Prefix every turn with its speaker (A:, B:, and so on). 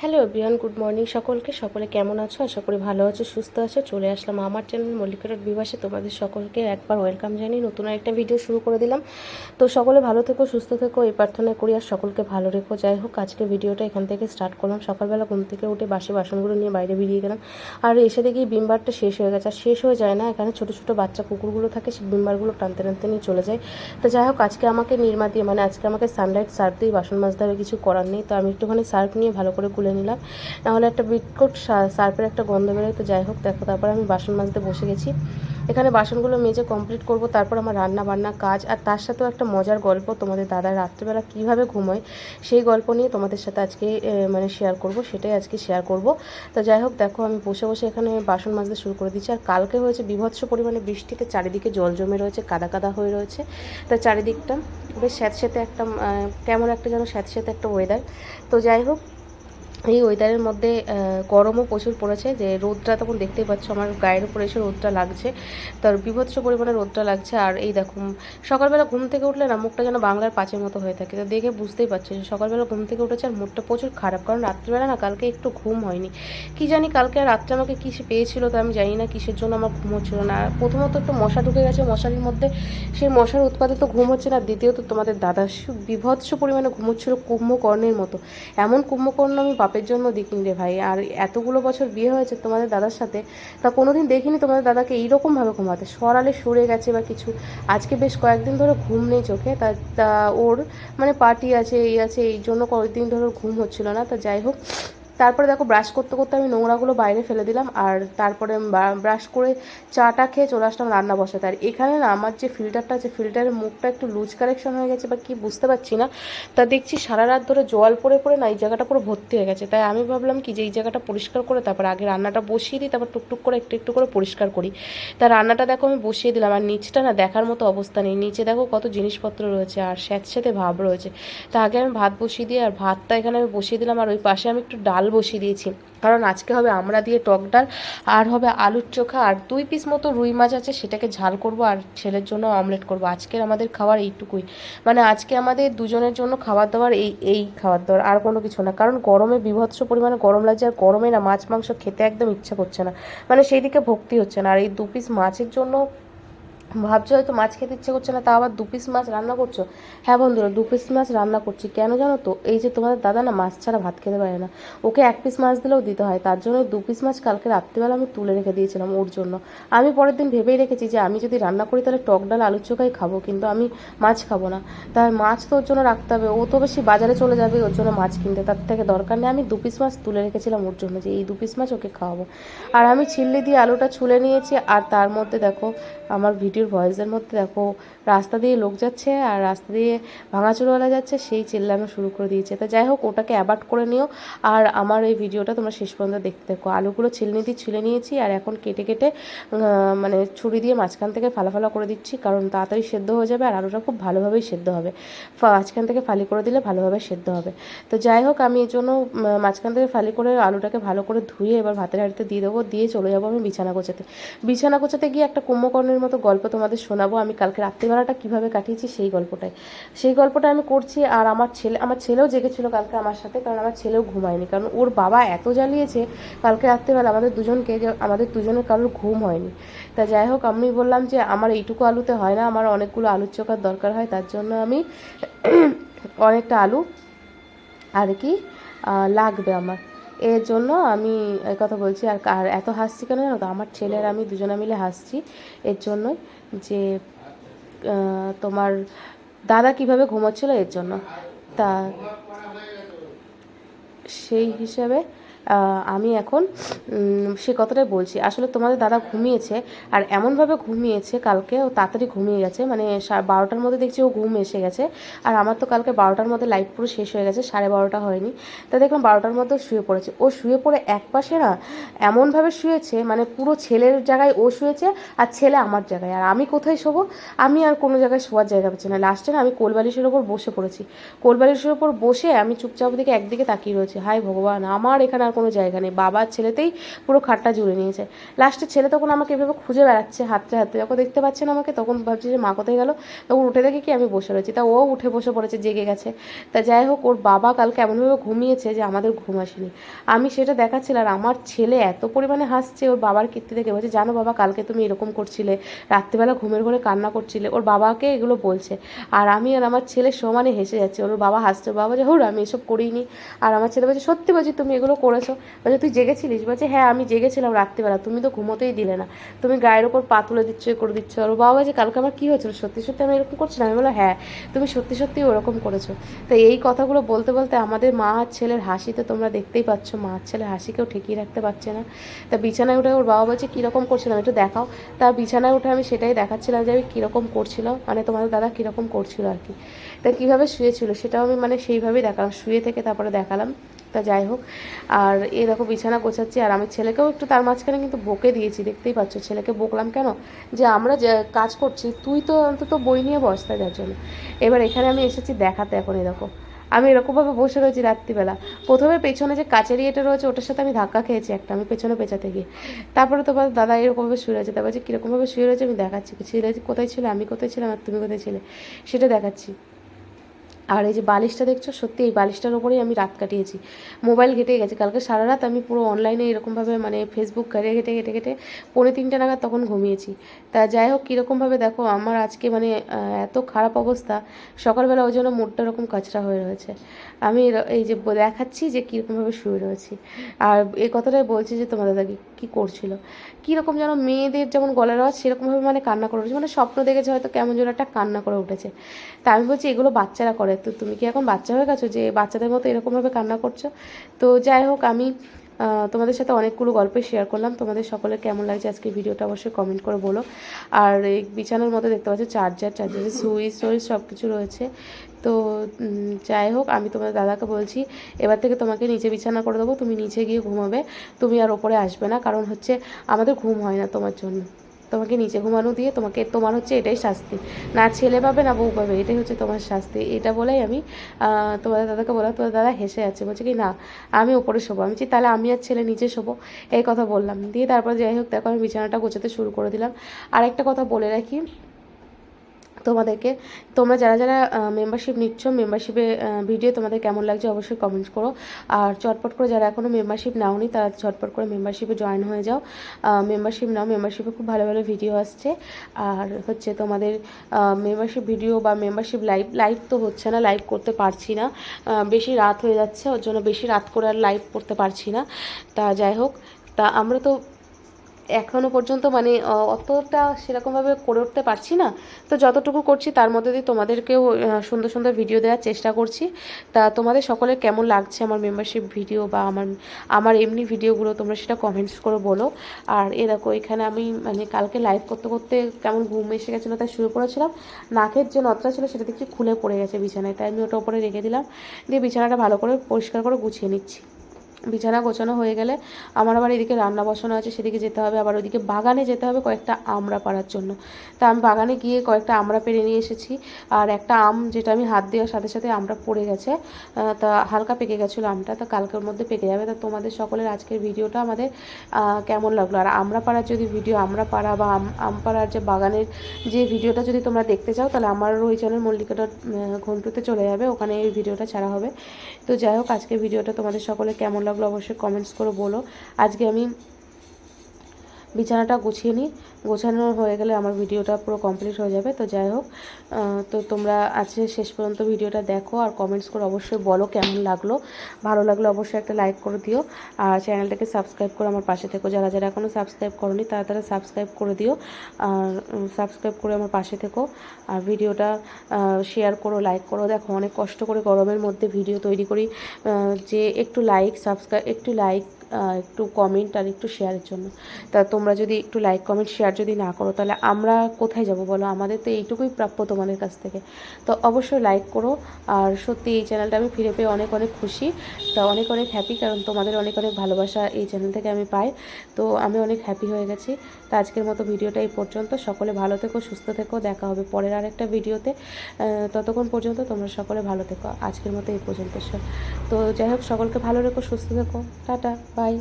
A: Hello everyone good morning সকলকে সকলে কেমন আছো? আশা করি ভালো আছো, সুস্থ আছো। চলে আসলাম আমার চ্যানেল মল্লিকারট বিভাসে তোমাদের সকলকে একবার ওয়েলকাম জানিয়ে নতুন একটা ভিডিও শুরু করে দিলাম। তো সকলে ভালো থেকো, সুস্থ থেকো, এই প্রার্থনা করি। আর সকলকে ভালো রেখো। যাই হোক, আজকে ভিডিওটা এখান থেকে স্টার্ট করলাম। সকালবেলা ঘুম থেকে উঠে বাসি বাসনগুলো নিয়ে বাইরে বেরিয়ে গেলাম। আর এসে দেখি বিমবারটা শেষ হয়ে গেছে। আর শেষ হয়ে যায় না, এখানে ছোটো ছোটো বাচ্চা কুকুরগুলো থাকে সেই বিমবারগুলো টানতে টানতে নিয়ে চলে যায়। তো যাই হোক, আজকে আমাকে নির্মা দিয়ে মানে আজকে আমাকে সানলাইট সার্ফ দিয়ে বাসন মাজতে হবে, কিছু করার নেই। তো আমি একটুখানি সার্ফ নিয়ে ভালো করে গুলে নিলাম। নাহলে একটা বিটকোট সার্ফের একটা গন্ধ বেরোয়, তো যাই হোক, দেখো, তারপর আমি বাসন মাজতে বসে গেছি। এখানে বাসনগুলো মেজে কমপ্লিট করব, তারপর আমার রান্না বান্না কাজ, আর তার সাথেও একটা মজার গল্প তোমাদের দাদা রাত্রিবেলা কীভাবে ঘুমোয়, সেই গল্প নিয়ে তোমাদের সাথে আজকে মানে শেয়ার করব, সেটাই আজকে শেয়ার করব। তো যাই হোক, দেখো, আমি বসে বসে এখানে বাসন মাজতে শুরু করে দিচ্ছি আর কালকে হয়েছে বিভৎস পরিমাণে বৃষ্টিতে চারিদিকে জল জমে রয়েছে, কাদা কাদা হয়ে রয়েছে। তা চারিদিকটা বেশ স্যাঁতস্যাঁতে একটা কেমন একটা যেন স্যাঁতস্যাঁতে একটা ওয়েদার তো যাই হোক এই ওয়েদারের মধ্যে গরমও প্রচুর পড়েছে। যে রোদটা তখন দেখতেই পাচ্ছ, আমার গায়ের উপরে এসে রোদটা লাগছে। তার বিভৎস পরিমাণে রোদটা লাগছে। আর এই দেখো, সকালবেলা ঘুম থেকে উঠলে না, মুখটা যেন বাংলার পাঁচের মতো হয়ে থাকে। তো দেখে বুঝতেই পারছি যে সকালবেলা ঘুম থেকে উঠেছে আর মুখটা প্রচুর খারাপ। কারণ রাত্রিবেলা না, কালকে একটু ঘুম হয়নি। কি জানি কালকে রাত্রে আমাকে কিসে পেয়েছিল তো আমি জানি না, কিসের জন্য আমার ঘুম হচ্ছিল না। প্রথমত একটু মশা ঢুকে গেছে, মশারির মধ্যে। সেই মশার উৎপাদে তো ঘুম হচ্ছে না। দ্বিতীয়ত তোমাদের দাদা বিভৎস পরিমাণে ঘুমোচ্ছিল কুম্ভকর্ণের মতো। এমন কুম্ভকর্ণ আমি বাপের জন্য দেখিনি রে ভাই। আর এতগুলো বছর বিয়ে হয়েছে তোমাদের দাদার সাথে, তা কোনোদিন দেখিনি তোমাদের দাদাকে এইরকমভাবে ঘুমাতে। সরালে সরে গেছে বা কিছু। আজকে বেশ কয়েকদিন ধরে ঘুম নেই চোখে, তা তা ওর মানে পার্টি আছে, এই আছে, এই জন্য কয়েকদিন ধরে ঘুম হচ্ছিল না। তা যাই হোক তারপরে দেখো ব্রাশ করতে করতে আমি নোংরাগুলো বাইরে ফেলে দিলাম, আর তারপরে ব্রাশ করে চাটা খেয়ে চলে আসলাম রান্না বসাতে। আর এখানে না আমার যে ফিল্টারটা আছে ফিল্টারের মুখটা একটু লুজ কারেকশন হয়ে গেছে বা কি বুঝতে পারছি না। তা দেখছি সারা রাত ধরে জল পড়ে পড়ে না, এই জায়গাটা পুরো ভর্তি হয়ে গেছে। তাই আমি ভাবলাম কি যে এই জায়গাটা পরিষ্কার করে তারপর আগে রান্নাটা বসিয়ে দিই, তারপর টুকটুক করে একটু একটু করে পরিষ্কার করি। তা রান্নাটা দেখো আমি বসিয়ে দিলাম, আর নিচটা না দেখার মতো অবস্থা নেই। নিচে দেখো কত জিনিসপত্র রয়েছে, আর স্যাঁতস্যাঁতে ভাব রয়েছে। তা আগে আমি ভাত বসিয়ে দিই, আর ভাতটা এখানে আমি বসিয়ে দিলাম, আর ওই পাশে আমি একটু ডাল বসিয়ে দিয়েছি। কারণ আজকে হবে আমরা দিয়ে টক ডাল, আর হবে আলুর চোখা, আর দুই পিস মতো রুই মাছ আছে, সেটাকে ঝাল করব, আর ছেলের জন্য অমলেট করব। আজকের আমাদের খাবার এইটুকুই। মানে আজকে আমাদের দুজনের জন্য খাবার দাবার এই এই খাবার দাবার, আর কোনো কিছু না। কারণ গরমে, বিভৎস পরিমাণে গরম লাগছে, আর গরমে না মাছ, মাংস খেতে একদম ইচ্ছা করছে না। মানে সেই দিকে ভক্তি হচ্ছে না। আর এই দু পিস মাছের জন্য ভাবছ হয়তো মাছ খেতে ইচ্ছে করছে না তা আবার দু পিস মাছ রান্না করছ? হ্যাঁ বন্ধুরা, দু পিস মাছ রান্না করছি। কেন জানো তো? এই যে তোমাদের দাদা না মাছ ছাড়া ভাত খেতে পারে না। ওকে এক পিস মাছ দিলেও দিতে হয়, তার জন্য দু পিস মাছ কালকে রাত্রিবেলা আমি তুলে রেখে দিয়েছিলাম ওর জন্য। আমি পরের দিন ভেবেই রেখেছি যে আমি যদি রান্না করি তাহলে টক ডাল, আলুর চোখাই খাব, কিন্তু আমি মাছ খাব না। তাই মাছ তো ওর জন্য রাখতে হবে, ও তো বেশি বাজারে চলে যাবে, ওর জন্য মাছ কিনতে। তার থেকে দরকার নেই, আমি দু পিস মাছ তুলে রেখেছিলাম ওর জন্য যে এই দু পিস মাছ ওকে খাওয়াবো। আর আমি ছিল্লি দিয়ে আলুটা ছুলে নিয়েছি, আর তার মধ্যে দেখো আমার ভিডিওর ভয়েসের মধ্যে দেখো, রাস্তা দিয়ে লোক যাচ্ছে আর রাস্তা দিয়ে ভাঙাচুরওয়ালা যাচ্ছে, সেই চিল্লানো শুরু করে দিয়েছে। তা যাই হোক, ওটাকে অ্যাবার্ট করে নিও। আর আমার এই ভিডিওটা তোমরা শেষ পর্যন্ত দেখতে দেখো আলুগুলো ছিলনি দিয়ে ছিলে নিয়েছি আর এখন কেটে কেটে মানে ছুরি দিয়ে মাঝখান থেকে ফালা ফালা করে দিচ্ছি, কারণ তাড়াতাড়ি সেদ্ধ হয়ে যাবে আর আলুটা খুব ভালোভাবেই সেদ্ধ হবে। মাঝখান থেকে ফালি করে দিলে ভালোভাবে সেদ্ধ হবে। তো যাই হোক, আমি এই জন্য মাঝখান থেকে ফালি করে আলুটাকে ভালো করে ধুয়ে এবার ভাতের হাঁড়িতে দিয়ে দেবো। দিয়ে চলে যাব আমি বিছানা গোছাতে। বিছানা গোছাতে গিয়ে একটা কুম্ভকর্ণের মতো গল্প তোমাদের শোনাবো, আমি কালকে রাত্রিবেলাটা কীভাবে কাটিয়েছি সেই গল্পটাই। সেই গল্পটা আমি করছি আর আমার ছেলে, আমার ছেলেও জেগেছিল কালকে আমার সাথে, কারণ আমার ছেলেও ঘুমায়নি। কারণ ওর বাবা এত জ্বালিয়েছে কালকে রাত্রিবেলা আমাদের দুজনকে যে, আমাদের দুজনের কারোর ঘুম হয়নি। তা যাই হোক, আমি বললাম যে আমার এইটুকু আলুতে হয় না, আমার অনেকগুলো আলুর চোখার দরকার হয়, তার জন্য আমি অনেকটা আলু আর কি লাগবে আমার। এর জন্য আমি এই কথা বলছি, আর আর এত হাসছি কেন জানো তো? আমার ছেলের আমি দুজনে মিলে হাসছি। এর জন্যই যে তোমার দাদা কীভাবে ঘুমোচ্ছিল এর জন্য। তা সেই হিসেবে আমি এখন সে কথাটাই বলছি। আসলে তোমাদের দাদা ঘুমিয়েছে, আর এমনভাবে ঘুমিয়েছে কালকে, ও তাড়াতাড়ি ঘুমিয়ে গেছে মানে বারোটার মধ্যে দেখছি ও ঘুম এসে গেছে, আর আমার তো কালকে বারোটার মধ্যে লাইট পুরো শেষ হয়ে গেছে, সাড়ে বারোটা হয়নি। তা দেখলাম বারোটার মধ্যে শুয়ে পড়েছে। ও শুয়ে পড়ে এক পাশে না, এমনভাবে শুয়েছে মানে পুরো ছেলের জায়গায় ও শুয়েছে, আর ছেলে আমার জায়গায়। আর আমি কোথায় শোবো? আমি আর কোনো জায়গায় শোয়ার জায়গা পাচ্ছি না। লাস্টে না আমি কোলবালিশের ওপর বসে পড়েছি। কোলবালিশের ওপর বসে আমি চুপচাপ দিকে একদিকে তাকিয়ে রয়েছি। হাই ভগবান, আমার এখানে আর কোনো জায়গা নেই। বাবার ছেলেতেই পুরো খাটটা জুড়ে নিয়েছে। লাস্টে ছেলে তখন আমাকে এভাবে খুঁজে বেড়াচ্ছে হাততে হাতে যখন দেখতে পাচ্ছে না আমাকে, তখন ভাবছে যে মা কোথায় গেল? তখন উঠে দেখে কি আমি বসে রয়েছি। তা ও উঠে বসে পড়েছে, জেগে গেছে। তা যাই হোক, ওর বাবা কালকে এমনভাবে ঘুমিয়েছে যে আমাদের ঘুম আসেনি। আমি সেটা দেখাচ্ছিলাম আর আমার ছেলে এত পরিমাণে হাসছে, ওর বাবার কীর্তি দেখে বলছে, জানো বাবা, কালকে তুমি এরকম করছিলে। রাত্রিবেলা ঘুমের ঘরে কান্না করছিলে। ওর বাবাকে এগুলো বলছে। আর আমি আর আমার ছেলে সমানে হেসে যাচ্ছে। ওর বাবা হাসছে, বাবা যে হুর, আমি এসব করিনি। আর আমার ছেলে বলছে, সত্যি বলছি, তুমি এগুলো করেছ বলছে? তুই জেগেছিলিস? বলছে হ্যাঁ আমি জেগেছিলাম রাত্রিবেলা। তুমি তো ঘুমোতেই দিলে না। তুমি গায়ের ওপর পা তুলে দিচ্ছ করে দিচ্ছ। আর বাবা যে কালকে আমার কী হয়েছিল? সত্যি সত্যি আমি এরকম করছিলাম আমি বললাম হ্যাঁ তুমি সত্যি সত্যি ওরকম করেছ। তো এই কথাগুলো বলতে বলতে আমাদের মা আর ছেলের হাসি তো তোমরা দেখতেই পাচ্ছ, মা আর ছেলের হাসিকেও ঠেকিয়ে রাখতে পারছে না। তা বিছানায় উঠে ওর বাবা বলছে, কীরকম করছিলাম একটু দেখাও। তা বিছানায় উঠে আমি সেটাই দেখাচ্ছিলাম যে, আমি কীরকম করছিল? মানে তোমাদের দাদা কীরকম করছিল আর কি? তা কীভাবে শুয়েছিল সেটাও আমি মানে সেইভাবেই দেখালাম। শুয়ে থেকে তারপরে দেখালাম। তা যাই হোক, আর এ দেখো বিছানা গোছাচ্ছি, আর আমি ছেলেকেও একটু তার মাঝখানে কিন্তু বকে দিয়েছি, দেখতেই পাচ্ছ, ছেলেকে বকলাম কেন? যে আমরা যে কাজ করছি, তুই তো অন্তত বই নিয়ে বসতে যার জন্য। এবার এখানে আমি এসেছি দেখাতে এখন এরকম আমি এরকমভাবে বসে রয়েছি রাত্রিবেলা। প্রথমে পেছনে যে কাচের ইয়েটা রয়েছে, ওটার সাথে আমি ধাক্কা খেয়েছি একটা, আমি পেছনে পেঁচাতে গিয়ে। তারপরে তোমার দাদা এরকমভাবে শুয়ে রয়েছে তারপর যে কীরকমভাবে শুয়ে রয়েছে? আমি দেখাচ্ছি, ছেলে কোথায় ছিল? আমি কোথায় ছিলাম? আর তুমি কোথায় ছিলে? সেটা দেখাচ্ছি। আর এই যে বালিশটা দেখছ, সত্যি এই বালিশটার ওপরেই আমি রাত কাটিয়েছি। মোবাইল ঘেটে গেছে। কালকে সারা রাত আমি পুরো অনলাইনে এরকমভাবে মানে ফেসবুক ঘেটে ঘেটে ঘেটে ঘেটে পৌনে তিনটে নাগাদ তখন ঘুমিয়েছি। তা যাই হোক, কীরকমভাবে দেখো, আমার আজকে মানে এত খারাপ অবস্থা, সকালবেলা ওই জন্য মুডটা এরকম কাচরা হয়ে রয়েছে। আমি এই যে দেখাচ্ছি যে কীরকমভাবে শুয়ে রয়েছি। আর এই কথাটাই বলছি যে তোমার দাদাকে কী করছিল? কীরকম যেন মেয়েদের যেমন গলার আওয়াজ, সেরকমভাবে মানে কান্না করে উঠেছে। মানে স্বপ্ন দেখেছে হয়তো কেমন যেন একটা কান্না করে উঠেছে। তা আমি বলছি, এগুলো বাচ্চারা করে তো তুমি কি এখন বাচ্চা হয়ে গেছো? যে বাচ্চাদের মতো এরকমভাবে কান্না করছ? তো যাই হোক, আমি তোমাদের সাথে অনেকগুলো গল্প শেয়ার করলাম। তোমাদের সকলে কেমন লাগছে আজকে ভিডিওটা অবশ্যই কমেন্ট করে বলো। আর এই বিছানার মধ্যে দেখতে পাচ্ছ চার্জার চার্জারের সুইচ সুইচ সব কিছু রয়েছে। তো যাই হোক, আমি তোমার দাদাকে বলছি, এবার থেকে তোমাকে নিচে বিছানা করে দেবো। তুমি নিচে গিয়ে ঘুমাবে। তুমি আর ওপরে আসবে না, কারণ হচ্ছে আমাদের ঘুম হয় না তোমার জন্য। তোমাকে নিচে ঘুমানো দিয়ে তোমাকে, তোমার হচ্ছে এটাই শাস্তি। না ছেলে পাবে, না বউ পাবে, এটাই হচ্ছে তোমার শাস্তি। এটা বলেই আমি তোমাদের দাদাকে বললাম তোমার দাদা হেসে আছে বলছে কি, না, আমি ওপরে শোবো। আমি তাহলে আমি আর ছেলে নিচে শোবো? এই কথা বললাম। দিয়ে তারপর যাই হোক, দেখো আমি বিছানাটা গোছাতে শুরু করে দিলাম। আর একটা কথা বলে রাখি তোমাদেরকে, তোমরা যারা যারা মেম্বারশিপ নিচ্ছ মেম্বারশিপে ভিডিও তোমাদের কেমন লাগছে অবশ্যই কমেন্টস করো। আর চটপট করে যারা এখনও মেম্বারশিপ নাওনি, তারা চটপট করে মেম্বারশিপে জয়েন হয়ে যাও। মেম্বারশিপ নাও মেম্বারশিপে খুব ভালো ভালো ভিডিও আসছে। আর হচ্ছে তোমাদের মেম্বারশিপ ভিডিও বা মেম্বারশিপ লাইভ লাইভ তো হচ্ছে না লাইভ করতে পারছি না। বেশি রাত হয়ে যাচ্ছে, ওর জন্য বেশি রাত করে আর লাইভ করতে পারছি না। তা যাই হোক, তা আমরা তো এখনও পর্যন্ত মানে অতটা সেরকমভাবে করে উঠতে পারছি না। তো যতটুকু করছি তার মধ্যে দিয়ে তোমাদেরকেও সুন্দর সুন্দর ভিডিও দেওয়ার চেষ্টা করছি। তা তোমাদের সকলের কেমন লাগছে আমার মেম্বারশিপ ভিডিও বা আমার আমার এমনি ভিডিওগুলো তোমরা সেটা কমেন্টস করে বলো। আর এ দেখো, এখানে আমি মানে কালকে লাইভ করতে করতে কেমন ঘুম এসে গেছিল তাই শুরু করেছিলাম নাকের যে নতটা ছিল সেটা দেখছি খুলে পড়ে গেছে বিছানায়, তাই আমি ওটা উপরে রেখে দিলাম। দিয়ে বিছানাটা ভালো করে পরিষ্কার করে গুছিয়ে নিচ্ছি। বিছানা গোছানো হয়ে গেলে আমার আবার এদিকে রান্না বসানো আছে, সেদিকে যেতে হবে। আবার ওইদিকে বাগানে যেতে হবে কয়েকটা আমড়া পাড়ার জন্য। তা আমি বাগানে গিয়ে কয়েকটা আমড়া পেরে নিয়ে এসেছি। আর একটা আম যেটা আমি হাত দেওয়ার সাথে সাথে আমটা পড়ে গেছে তা হালকা পেকে গেছিল আমটা, তা কালকের মধ্যে পেকে যাবে। তা তোমাদের সকলের আজকের ভিডিওটা আমাদের কেমন লাগল? আর আমরা পাড়ার যদি ভিডিও আমরা পাড়া বা আম পাড়ার যে বাগানের যে ভিডিওটা যদি তোমরা দেখতে চাও, তাহলে আমার ওই চ্যানেল মল্লিকাটা ঘন্টুতে চলে যাবে। ওখানে এই ভিডিওটা ছাড়া হবে। তো যাই হোক, আজকের ভিডিওটা তোমাদের সকলে কেমন লাগল অবশ্যই কমেন্টস করে বলো। আজকে আমি বিছানাটা গুছিয়ে নিই। গোছানো হয়ে গেলে আমার ভিডিওটা পুরো কমপ্লিট হয়ে যাবে। তো যাই হোক তো তোমরা আজকে শেষ পর্যন্ত ভিডিওটা দেখো আর কমেন্টস করে অবশ্যই বলো কেমন লাগল। ভালো লাগলে অবশ্যই একটা লাইক করে দিও। আর চ্যানেলটাকে সাবস্ক্রাইব করে আমার পাশে থেকো। যারা যারা এখনও সাবস্ক্রাইব করনি, তারা তারা সাবস্ক্রাইব করে দিও। আর সাবস্ক্রাইব করে আমার পাশে থেকো। আর ভিডিওটা শেয়ার করো লাইক করো। দেখো, অনেক কষ্ট করে গরমের মধ্যে ভিডিও তৈরি করি। যে একটু লাইক সাবস্ক্রাইব একটু লাইক একটু কমেন্ট আর একটু শেয়ারের জন্য। তা তোমরা যদি একটু লাইক কমেন্ট শেয়ার যদি না করো, তাহলে আমরা কোথায় যাব বলো? আমাদের তো এইটুকুই প্রাপ্য তোমাদের কাছ থেকে। তো অবশ্যই লাইক করো। আর সত্যি এই চ্যানেলটা আমি ফিরে পেয়ে অনেক অনেক খুশি। তো অনেক অনেক হ্যাপি কারণ তোমাদের অনেক অনেক ভালোবাসা এই চ্যানেল থেকে আমি পাই। তো আমি অনেক হ্যাপি হয়ে গেছি। তো আজকের মতো ভিডিওটা এই পর্যন্ত। সকলে ভালো থেকো, সুস্থ থেকো। দেখা হবে পরের আরেকটা ভিডিওতে। ততক্ষণ পর্যন্ত তোমরা সকলে ভালো থেকো। আজকের মতো এই পর্যন্ত। তো যাই হোক, সকলকে ভালো রেখো, সুস্থ থেকো। Tata bye